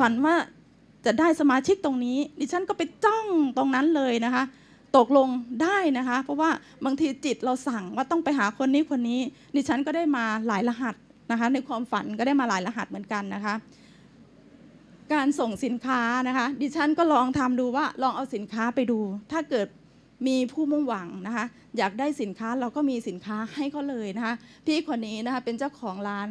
ฝันว่าจะได้สมาชิกตรงนี้ ดิฉันก็ไปจ้องตรงนั้นเลยนะคะ ตกลงได้นะคะ เพราะว่าบางทีจิตเราสั่งว่าต้องไปหาคนนี้คนนี้ ดิฉันก็ได้มาหลายรหัสนะคะ ในความฝันก็ได้มาหลายรหัสเหมือนกันนะคะ การส่งสินค้านะคะ ดิฉันก็ลองทำดูว่าลองเอาสินค้าไปดู ถ้าเกิด มีผู้มุ่งหวังนะคะ อยากได้สินค้าเราก็มีสินค้าให้เขาเลยนะคะ พี่คนนี้นะคะเป็นเจ้าของร้าน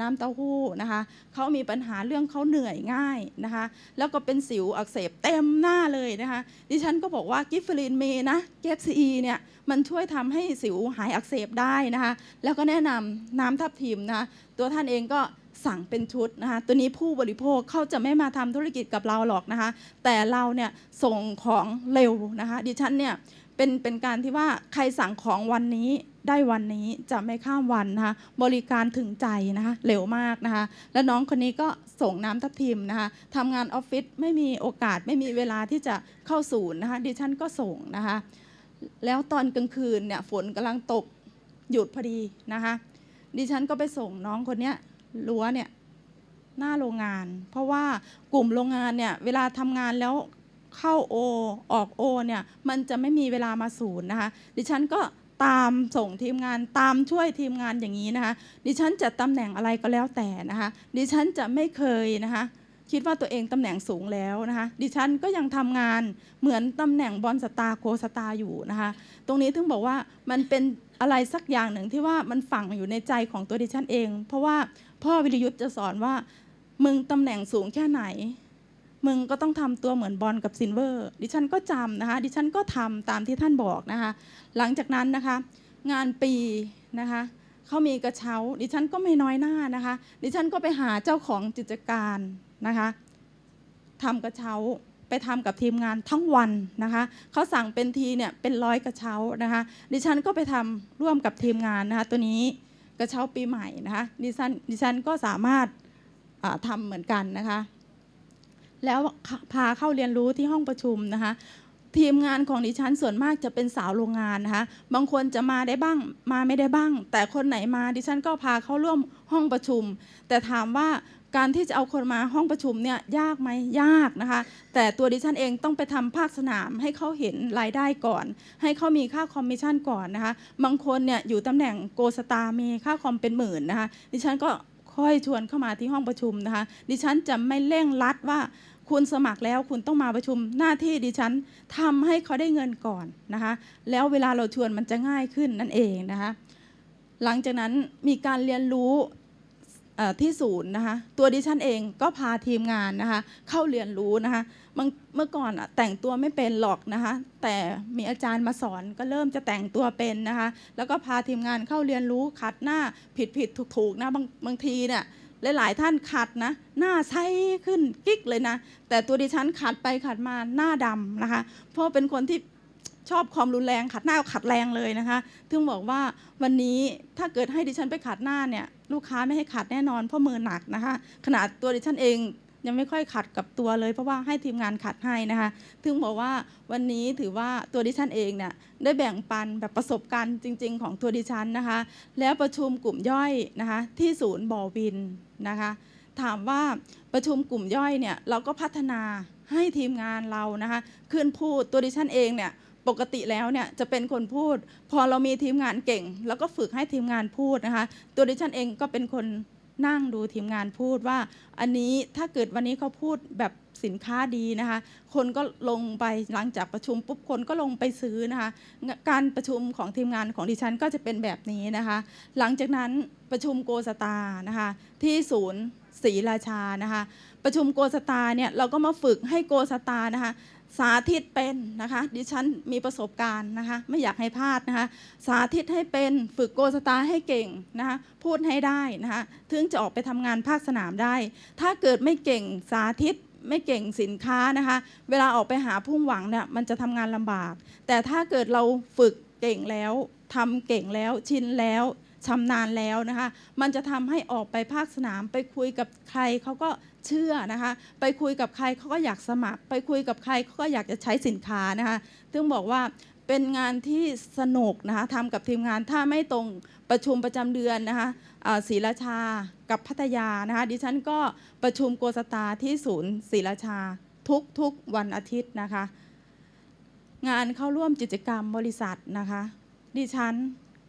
น้ำเต้าหู้นะคะเขามีปัญหาเรื่องเขาเหนื่อยง่ายนะคะ แล้วก็เป็นสิวอักเสบเต็มหน้าเลยนะคะ ดิฉันก็บอกว่ากิฟฟลินเมนะเกฟซีเนี่ยมันช่วยทำให้สิวหายอักเสบได้นะคะ แล้วก็แนะนำน้ำทับทิมนะคะตัวท่านเองก็ สั่งเป็นชุดนะคะตัวนี้ผู้บริโภคเขาจะไม่มาทำธุรกิจกับเราหรอกนะคะ แต่เราเนี่ยส่งของเร็วนะคะดิฉันเนี่ยเป็นเป็นการที่ว่าใครสั่งของวันนี้ได้วันนี้จะไม่ข้ามวันนะคะบริการถึงใจนะคะเร็วมากนะคะ แล้วน้องคนนี้ก็ส่งน้ำทับทิมนะคะทำงานออฟฟิศไม่มีโอกาสไม่มีเวลาที่จะเข้าศูนย์นะคะดิฉันก็ส่งนะคะ แล้วตอนกลางคืนเนี่ยฝนกำลังตกหยุดพอดีนะคะ ดิฉันก็ไปส่งน้องคนเนี้ย รั้วเนี่ยหน้าโรงงาน เพราะว่ากลุ่มโรงงานเนี่ยเวลาทำงานแล้วเข้าโอออกโอเนี่ยมันจะไม่มีเวลามาศูนย์นะคะดิฉันก็ตามส่งทีมงานตามช่วยทีมงานอย่างนี้นะคะ ดิฉันจะตำแหน่งอะไรก็แล้วแต่นะคะ ดิฉันจะไม่เคยนะคะ คิดว่าตัวเองตำแหน่งสูงแล้วนะคะ ดิฉันก็ยังทำงานเหมือนตำแหน่งบอลสตาร์โกสตาร์อยู่นะคะ ตรงนี้ถึงบอกว่ามันเป็นอะไรสักอย่างหนึ่งที่ว่ามันฝังอยู่ในใจของตัวดิฉันเอง เพราะว่า พ่อวิรยุทธ์จะสอนว่า มึงตำแหน่งสูงแค่ไหน มึงก็ต้องทำตัวเหมือนบอลกับซินเวอร์ ดิฉันก็จำนะคะ ดิฉันก็ทำตามที่ท่านบอกนะคะ หลังจากนั้นนะคะ งานปีนะคะเขามีกระเช้า ดิฉันก็ไม่น้อยหน้านะคะ ดิฉันก็ไปหาเจ้าของกิจการนะคะทำกระเช้าไปทำกับทีมงานทั้งวันนะคะเขาสั่งเป็นทีเนี่ยเป็นร้อยกระเช้านะคะ ดิฉันก็ไปทำร่วมกับทีมงานนะคะตัวนี้ กระเช้าปีใหม่นะคะดิฉันดิฉันก็สามารถอ่าทำเหมือนกันนะคะ แล้วพาเข้าเรียนรู้ที่ห้องประชุมนะคะ ทีมงานของดิฉันส่วนมากจะเป็นสาวโรงงานนะคะ บางคนจะมาได้บ้างมาไม่ได้บ้าง แต่คนไหนมาดิฉันก็พาเข้าร่วมห้องประชุม แต่ถามว่า การที่จะเอาคนมาห้องประชุมเนี่ยยากไหมยากนะคะ แต่ตัวดิฉันเองต้องไปทำภาคสนามให้เขาเห็นรายได้ก่อน ให้เขามีค่าคอมมิชชั่นก่อนนะคะ บางคนเนี่ยอยู่ตำแหน่งโกสตามีค่าคอมเป็นหมื่นนะคะ ดิฉันก็ค่อยชวนเข้ามาที่ห้องประชุมนะคะ ดิฉันจะไม่เร่งรัดว่าคุณสมัครแล้วคุณต้องมาประชุมหน้าที่ดิฉันทำให้เขาได้เงินก่อนนะคะ แล้วเวลาเราชวนมันจะง่ายขึ้นนั่นเองนะคะ หลังจากนั้นมีการเรียนรู้ ที่ศูนย์นะคะตัวดิฉันเองก็พาทีมงานนะคะเข้าเรียนรู้นะคะเมื่อก่อนอแต่งตัวไม่เป็นหรอกนะคะแต่มีอาจารย์มาสอนก็เริ่มจะแต่งตัวเป็นนะคะแล้วก็พาทีมงานเข้าเรียนรู้ขัดหน้าผิดผิดถูกถูกนะบางบางทีเนี่ยหลายๆท่านขัดนะหน้าใสขึ้นกิ๊กเลยนะแต่ตัวดิฉันขัดไปขัดมาหน้าดำนะคะเพราะเป็นคนที่ ชอบความรุนแรงขัดหน้าขัดแรงเลยนะคะถึงบอกว่าวันนี้ถ้าเกิดให้ดิฉันไปขัดหน้าเนี่ยลูกค้าไม่ให้ขัดแน่นอนเพราะมือหนักนะคะ ขนาดตัวดิฉันเองยังไม่ค่อยขัดกับตัวเลย เพราะว่าให้ทีมงานขัดให้นะคะถึงบอกว่าวันนี้ถือว่าตัวดิฉันเองเนี่ยได้แบ่งปันแบบประสบการณ์จริง ๆ ของตัวดิฉันนะคะ แล้วประชุมกลุ่มย่อยนะคะที่ศูนย์บ่อวินนะคะ ถามว่าประชุมกลุ่มย่อยเนี่ยเราก็พัฒนาให้ทีมงานเรานะคะขึ้นพูดตัวดิฉันเองเนี่ย ปกติแล้วเนี่ยจะเป็นคนพูด พอเรามีทีมงานเก่ง แล้วก็ฝึกให้ทีมงานพูดนะคะ ตัวดิฉันเองก็เป็นคนนั่งดูทีมงานพูดว่า อันนี้ถ้าเกิดวันนี้เขาพูดแบบสินค้าดีนะคะ คนก็ลงไปหลังจากประชุมปุ๊บคนก็ลงไปซื้อนะคะ การประชุมของทีมงานของดิฉันก็จะเป็นแบบนี้นะคะ หลังจากนั้นประชุมโกสตานะคะที่ศูนย์ศรีราชานะคะ ประชุมโกสตาเนี่ยเราก็มาฝึกให้โกสตานะคะ สาธิตเป็นนะคะดิฉันมีประสบการณ์นะคะไม่อยากให้พลาดนะคะสาธิตให้เป็นฝึกโกสตาให้เก่งนะคะพูดให้ได้นะคะถึงจะออกไปทำงานภาคสนามได้ ถ้าเกิดไม่เก่งสาธิตไม่เก่งสินค้านะคะเวลาออกไปหาพุ่งหวังเนี่ยมันจะทำงานลำบาก แต่ถ้าเกิดเราฝึกเก่งแล้วทำเก่งแล้วชินแล้ว ชำนาญแล้วนะคะ มันจะทำให้ออกไปภาคสนาม ไปคุยกับใครเขาก็เชื่อนะคะ ไปคุยกับใครเขาก็อยากสมัคร ไปคุยกับใครเขาก็อยากจะใช้สินค้านะคะซึ่งบอกว่าเป็นงานที่สนุกนะคะทำกับทีมงานถ้าไม่ตรงประชุมประจำเดือนนะคะอ่าศรีราชากับพัทยานะคะ ดิฉันก็ประชุมโกสตาที่ศูนย์ศรีราชาทุกทุกวันอาทิตย์นะคะ งานเข้าร่วมกิจกรรมบริษัทนะคะ ดิฉัน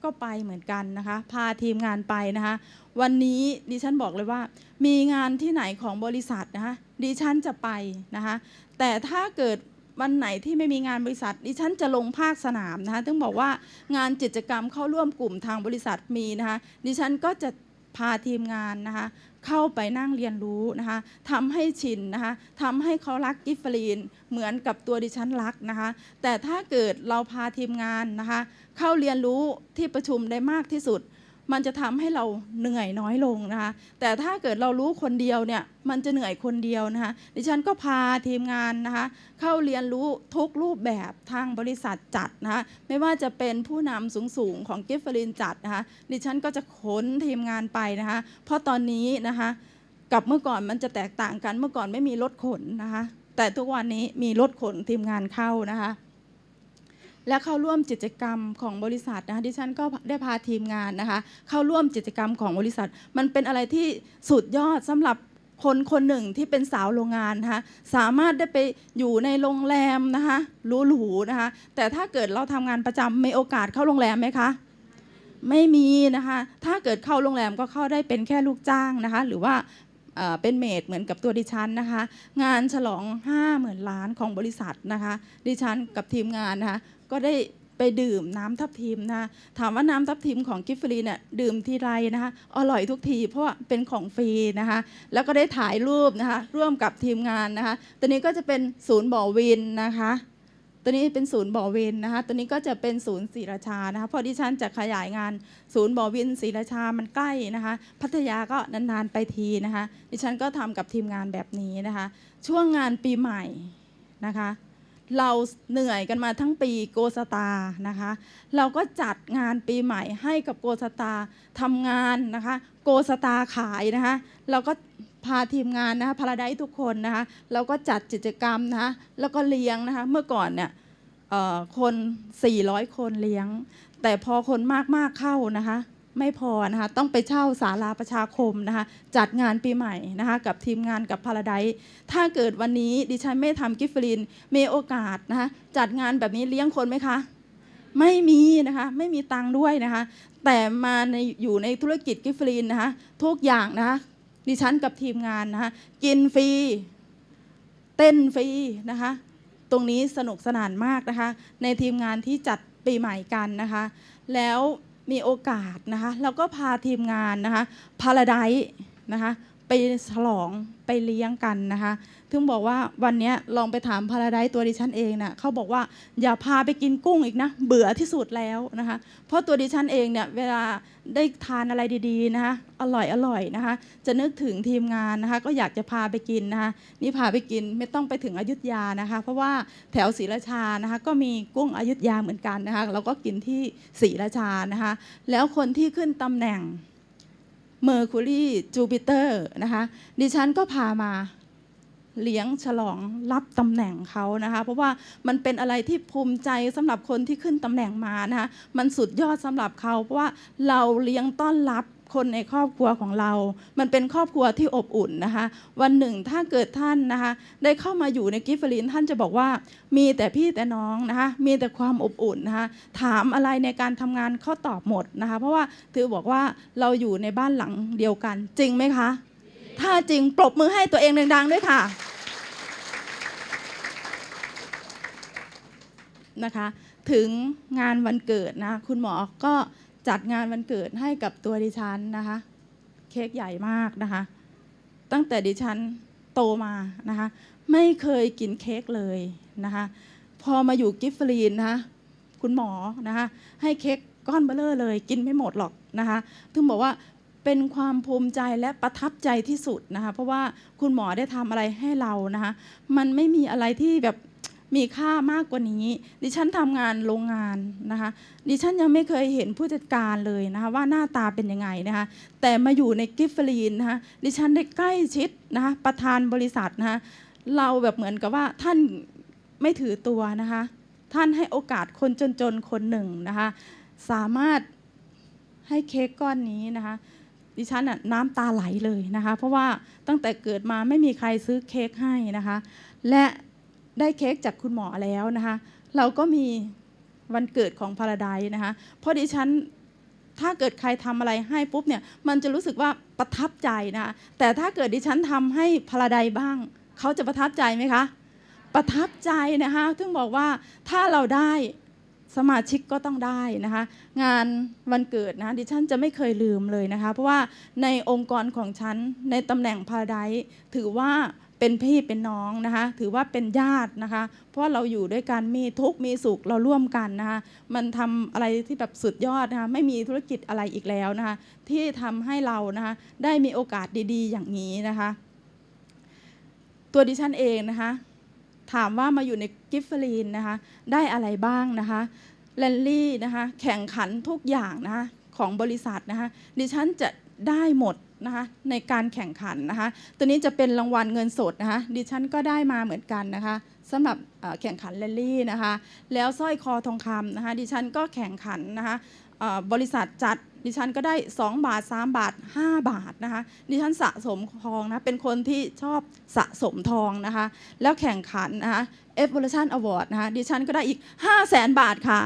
ก็ไปเหมือนกันนะคะ พาทีมงานไปนะคะ วันนี้ดิฉันบอกเลยว่า มีงานที่ไหนของบริษัทนะคะดิฉันจะไปนะคะ แต่ถ้าเกิดวันไหนที่ไม่มีงานบริษัท ดิฉันจะลงภาคสนามนะคะต้องบอกว่างานกิจกรรมเข้าร่วมกลุ่มทางบริษัทมีนะคะ ดิฉันก็จะพาทีมงานนะคะ เข้าไปนั่งเรียนรู้นะคะทำให้ชินนะคะทำให้เขารักกิฟฟรีน เหมือนกับตัวดิฉันรักนะคะ แต่ถ้าเกิดเราพาทีมงานนะคะ เข้าเรียนรู้ที่ประชุมได้มากที่สุด มันจะทำให้เราเหนื่อยน้อยลงนะคะ แต่ถ้าเกิดเรารู้คนเดียวเนี่ย มันจะเหนื่อยคนเดียวนะคะ ดิฉันก็พาทีมงานนะคะ เข้าเรียนรู้ทุกรูปแบบทางบริษัทจัดนะคะไม่ว่าจะเป็นผู้นำสูงๆของกิฟฟลินจัดนะคะ ดิฉันก็จะขนทีมงานไปนะคะ เพราะตอนนี้นะคะกับเมื่อก่อนมันจะแตกต่างกันเมื่อก่อนไม่มีรถขนนะคะ แต่ทุกวันนี้มีรถขนทีมงานเข้านะคะ และเข้าร่วมกิจกรรมของบริษัทนะคะดิฉันก็ได้พาทีมงานนะคะเข้าร่วมกิจกรรมของบริษัท มันเป็นอะไรที่สุดยอดสำหรับคนคนหนึ่งที่เป็นสาวโรงงานนะคะสามารถได้ไปอยู่ในโรงแรมนะคะหรูๆนะคะแต่ถ้าเกิดเราทำงานประจำมีโอกาสเข้าโรงแรมไหมคะไม่มีนะคะ ถ้าเกิดเข้าโรงแรมก็เข้าได้เป็นแค่ลูกจ้างนะคะ หรือว่าเอ่อเป็นเมดเหมือนกับตัวดิฉันนะคะ งานฉลอง 5 0,000 ล้านของบริษัทนะคะ ดิฉันกับทีมงานนะคะ ก็ได้ไปดื่มน้ำทับทิมนะถามว่าน้ำทับทิมของกิฟฟรีเนี่ยดื่มทีไรนะคะอร่อยทุกที เพราะว่าเป็นของฟรีนะคะแล้วก็ได้ถ่ายรูปนะคะร่วมกับทีมงานนะคะตัวนี้ก็จะเป็นศูนย์บ่อวินนะคะตัวนี้เป็นศูนย์บ่อวินนะคะตัวนี้ก็จะเป็นศูนย์ศรีราชานะคะเพราะดิฉันจะขยายงานศูนย์บ่อวินศรีราชามันใกล้นะคะ พัทยาก็นานๆไปทีนะคะ ดิฉันก็ทำกับทีมงานแบบนี้นะคะ ช่วงงานปีใหม่นะคะ เราเหนื่อยกันมาทั้งปีโกสตานะคะ เราก็จัดงานปีใหม่ให้กับโกสตาทำงานนะคะ โกสตาขายนะคะ เราก็พาทีมงานนะคะพาราไดทุกคนนะคะ เราก็จัดกิจกรรมนะคะแล้วก็เลี้ยงนะคะ เมื่อก่อนเนี่ยคน 400 คนเลี้ยง แต่พอคนมากๆเข้านะคะ ไม่พอนะคะต้องไปเช่าศาลาประชาคมนะคะจัดงานปีใหม่นะคะกับทีมงานกับพาราไดถ้าเกิดวันนี้ดิฉันไม่ทำกิฟฟลินมีโอกาสนะคะจัดงานแบบนี้เลี้ยงคนไหมคะ ไม่มีนะคะไม่มีตังค์ด้วยนะคะแต่มาในอยู่ในธุรกิจกิฟฟลินนะคะทุกอย่างนะคะดิฉันกับทีมงานนะคะกินฟรีเต้นฟรีนะคะตรงนี้สนุกสนานมากนะคะ ในทีมงานที่จัดปีใหม่กันนะคะ แล้ว มีโอกาสนะคะแล้วก็พาทีมงานนะคะพาราไดนะคะ ไปฉลองไปเลี้ยงกันนะคะถึงบอกว่าวันนี้ลองไปถามพาราไดตัวดิฉันเองเนี่ยเขาบอกว่าอย่าพาไปกินกุ้งอีกนะ เบื่อที่สุดแล้วนะคะ เพราะตัวดิฉันเองเนี่ยเวลาได้ทานอะไรดีๆนะคะอร่อยอร่อยนะคะ จะนึกถึงทีมงานนะคะ ก็อยากจะพาไปกินนะคะนี่พาไปกินไม่ต้องไปถึงอยุธยานะคะ เพราะว่าแถวศรีราชานะคะ ก็มีกุ้งอยุธยาเหมือนกันนะคะเราก็กินที่ศรีราชานะคะ แล้วคนที่ขึ้นตำแหน่ง เมอร์คูรีจูปิเตอร์นะคะดิฉันก็พามาเลี้ยงฉลองรับตำแหน่งเขานะคะ เพราะว่ามันเป็นอะไรที่ภูมิใจสำหรับคนที่ขึ้นตำแหน่งมานะคะมันสุดยอดสำหรับเขาเพราะว่าเราเลี้ยงต้อนรับ คนในครอบครัวของเรา มันเป็นครอบครัวที่อบอุ่นนะคะ วันหนึ่งถ้าเกิดท่านนะคะ ได้เข้ามาอยู่ในกิฟฟลินท่านจะบอกว่า มีแต่พี่แต่น้องนะคะ มีแต่ความอบอุ่นนะคะ ถามอะไรในการทำงานเขาตอบหมดนะคะ เพราะว่าถือบอกว่าเราอยู่ในบ้านหลังเดียวกัน จริงไหมคะ ถ้าจริงปรบมือให้ตัวเองดังๆด้วยค่ะนะคะ ถึงงานวันเกิดนะ คุณหมอก็ จัดงานวันเกิดให้กับตัวดิฉันนะคะ เค้กใหญ่มากนะคะ ตั้งแต่ดิฉันโตมานะคะ ไม่เคยกินเค้กเลยนะคะ พอมาอยู่กิฟฟรีนนะคะคุณหมอนะคะ ให้เค้กก้อนเบลเลอร์เลย กินไม่หมดหรอกนะคะถึงบอกว่าเป็นความภูมิใจและประทับใจที่สุดนะคะ เพราะว่าคุณหมอได้ทำอะไรให้เรานะคะ มันไม่มีอะไรที่แบบ มีค่ามากกว่านี้ ดิฉันทำงานโรงงานนะคะ ดิฉันยังไม่เคยเห็นผู้จัดการเลยนะคะว่าหน้าตาเป็นยังไงนะคะ แต่มาอยู่ในกิฟฟรีนนะคะดิฉันได้ใกล้ชิดนะคะประธานบริษัทนะคะเราแบบเหมือนกับว่าท่านไม่ถือตัวนะคะ ท่านให้โอกาสคนจนๆคนหนึ่งนะคะ สามารถให้เค้กก้อนนี้นะคะดิฉันน่ะน้ำตาไหลเลยนะคะ เพราะว่าตั้งแต่เกิดมาไม่มีใครซื้อเค้กให้นะคะ และ ได้เค้กจากคุณหมอแล้วนะคะ เราก็มีวันเกิดของพาราไดนะคะเพราะดิฉันถ้าเกิดใครทำอะไรให้ปุ๊บเนี่ยมันจะรู้สึกว่าประทับใจนะคะแต่ถ้าเกิดดิฉันทำให้พาราไดบ้าง เขาจะประทับใจไหมคะ ประทับใจนะคะถึงบอกว่าถ้าเราได้สมาชิกก็ต้องได้นะคะงานวันเกิดนะดิฉันจะไม่เคยลืมเลยนะคะ เพราะว่าในองค์กรของฉันในตำแหน่งพาราไดถือว่า เป็นพี่เป็นน้องนะคะ ถือว่าเป็นญาตินะคะ เพราะเราอยู่ด้วยกันมีทุกมีสุขเราร่วมกันนะคะ มันทำอะไรที่แบบสุดยอดนะคะ ไม่มีธุรกิจอะไรอีกแล้วนะคะ ที่ทำให้เรานะคะ ได้มีโอกาสดีๆ อย่างนี้นะคะ ตัวดิฉันเองนะคะ ถามว่ามาอยู่ในกิฟฟลีนนะคะ ได้อะไรบ้างนะคะแลนลี่นะคะ แข่งขันทุกอย่างนะคะของบริษัทนะคะ ดิฉันจะได้หมด นะคะในการแข่งขันนะคะตัวนี้จะเป็นรางวัลเงินสดนะคะดิฉันก็ได้มาเหมือนกันนะคะสำหรับแข่งขันแลลี่นะคะแล้วสร้อยคอทองคำนะคะดิฉันก็แข่งขันนะคะบริษัทจัดดิฉันก็ได้ 2 บาท 3 บาท 5 บาทนะคะดิฉันสะสมทองนะเป็นคนที่ชอบสะสมทองนะคะแล้วแข่งขันนะคะ Evolution Award นะคะดิฉันก็ได้อีก 5 0 0แสนบาทค่ะ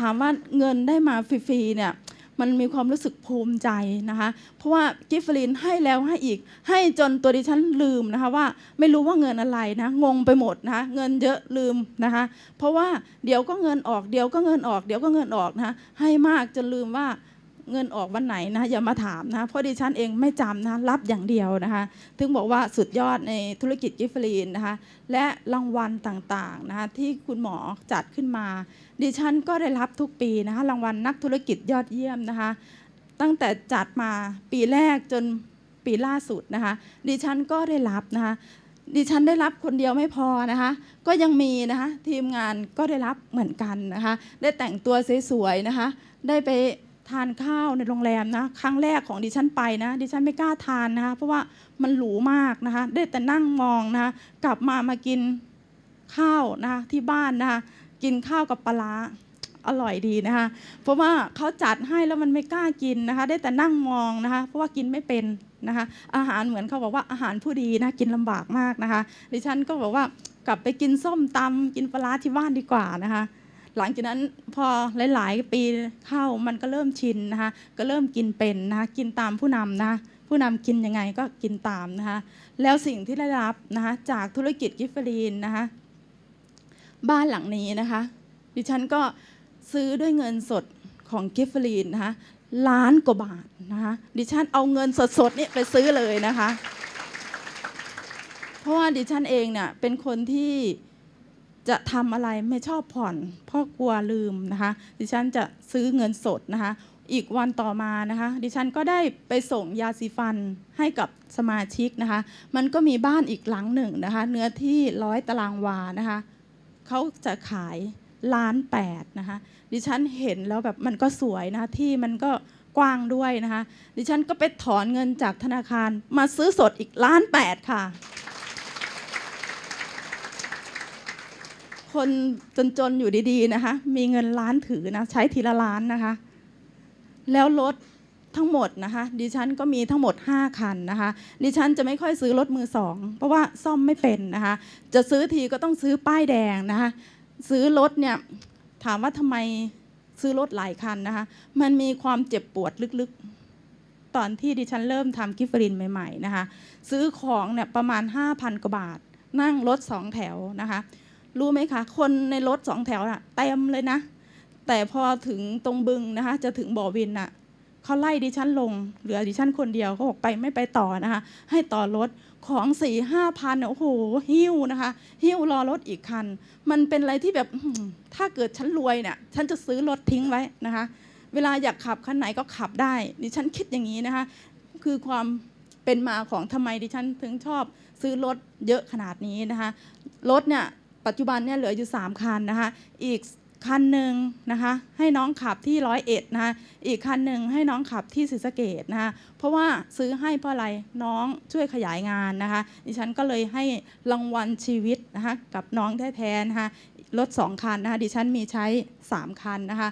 ถามว่าเงินได้มาฟรีๆเนี่ยมันมีความรู้สึกภูมิใจนะคะ เพราะว่ากิฟฟลินให้แล้วให้อีก ให้จนตัวดิฉันลืมนะคะว่าไม่รู้ว่าเงินอะไรนะงงไปหมดนะคะเงินเยอะลืมนะคะ เพราะว่าเดี๋ยวก็เงินออกเดี๋ยวก็เงินออกเดี๋ยวก็เงินออกนะคะให้มากจนลืมว่า เงินออกวันไหนนะอย่ามาถามนะเพราะดิฉันเองไม่จำนะรับอย่างเดียวนะคะถึงบอกว่าสุดยอดในธุรกิจกิฟฟลีนนะคะและรางวัลต่างๆนะคะที่คุณหมอจัดขึ้นมา ดิฉันก็ได้รับทุกปีนะคะรางวัลนักธุรกิจยอดเยี่ยมนะคะตั้งแต่จัดมาปีแรกจนปีล่าสุดนะคะดิฉันก็ได้รับนะคะดิฉันได้รับคนเดียวไม่พอนะคะ ก็ยังมีนะคะทีมงานก็ได้รับเหมือนกันนะคะ ได้แต่งตัวสวยๆนะคะ ได้ไป ทานข้าวในโรงแรมนะ ครั้งแรกของดิฉันไปนะ ดิฉันไม่กล้าทานนะคะ เพราะว่ามันหรูมากนะคะ ได้แต่นั่งมองนะคะ กลับมามากินข้าวนะคะที่บ้านนะคะ กินข้าวกับปลาอร่อยดีนะคะ เพราะว่าเขาจัดให้แล้วมันไม่กล้ากินนะคะ ได้แต่นั่งมองนะคะ เพราะว่ากินไม่เป็นนะคะ อาหารเหมือนเขาบอกว่าอาหารผู้ดีนะกินลำบากมากนะคะ ดิฉันก็บอกว่ากลับไปกินส้มตำกินปลาที่บ้านดีกว่านะคะ หลังจากนั้นพอหลาย ๆ ปีเข้ามันก็เริ่มชินนะคะก็เริ่มกินเป็นนะคะกินตามผู้นำนะผู้นำกินยังไงก็กินตามนะคะแล้วสิ่งที่ได้รับนะคะจากธุรกิจกิฟเฟรีนนะคะบ้านหลังนี้นะคะดิฉันก็ซื้อด้วยเงินสดของกิฟเฟรีนนะคะล้านกว่าบาทนะคะดิฉันเอาเงินสดๆนี่ไปซื้อเลยนะคะ เพราะว่าดิฉันเองเนี่ยเป็นคนที่ จะทำอะไรไม่ชอบผ่อนเพราะกลัวลืมนะคะ ดิฉันจะซื้อเงินสดนะคะ อีกวันต่อมานะคะ ดิฉันก็ได้ไปส่งยาสีฟันให้กับสมาชิกนะคะ มันก็มีบ้านอีกหลังหนึ่งนะคะ เนื้อที่ร้อยตารางวานะคะเขาจะขายล้านแปดนะคะ ดิฉันเห็นแล้วแบบมันก็สวยนะคะที่มันก็กว้างด้วยนะคะ ดิฉันก็ไปถอนเงินจากธนาคารมาซื้อสดอีกล้านแปดค่ะ คนจนๆอยู่ดีๆนะคะ มีเงินล้านถือนะใช้ทีละล้านนะคะ แล้วรถทั้งหมดนะคะ ดิฉันก็มีทั้งหมด 5 คันนะคะ ดิฉันจะไม่ค่อยซื้อรถมือสองเพราะว่าซ่อมไม่เป็นนะคะ จะซื้อทีก็ต้องซื้อป้ายแดงนะคะ ซื้อรถเนี่ยถามว่าทำไมซื้อรถหลายคันนะคะ มันมีความเจ็บปวดลึกๆ ตอนที่ดิฉันเริ่มทำกิฟฟรินใหม่ ๆ นะคะ ซื้อของเนี่ยประมาณ 5,000 กว่าบาท นั่งรถสองแถวนะคะ รู้ไหมคะคนในรถสองแถวน่ะเต็มเลยนะ แต่พอถึงตรงบึงนะคะ จะถึงบ่อวินน่ะเขาไล่ดิฉันลง เหลือดิฉันคนเดียวเขาบอกไปไม่ไปต่อนะคะ ให้ต่อรถของสี่ห้าพันโอ้โหหิ้วนะคะ หิ้วรอรถอีกคัน มันเป็นอะไรที่แบบถ้าเกิดฉันรวยเนี่ยฉันจะซื้อรถทิ้งไว้นะคะ เวลาอยากขับคันไหนก็ขับได้ ดิฉันคิดอย่างนี้นะคะ คือความเป็นมาของทำไมดิฉันถึงชอบซื้อรถเยอะขนาดนี้นะคะรถเนี่ย ปัจจุบันเนี่ยเหลืออยู่ 3 คันนะคะอีกคันหนึ่งนะคะให้น้องขับที่ร้อยเอ็ดนะคะอีกคันหนึ่งให้น้องขับที่ศรีสะเกดนะคะเพราะว่าซื้อให้เพราะอะไรน้องช่วยขยายงานนะคะดิฉันก็เลยให้รางวัลชีวิตนะคะกับน้องแท้ๆนะคะรถสองคันนะคะดิฉันมีใช้สามคันนะคะ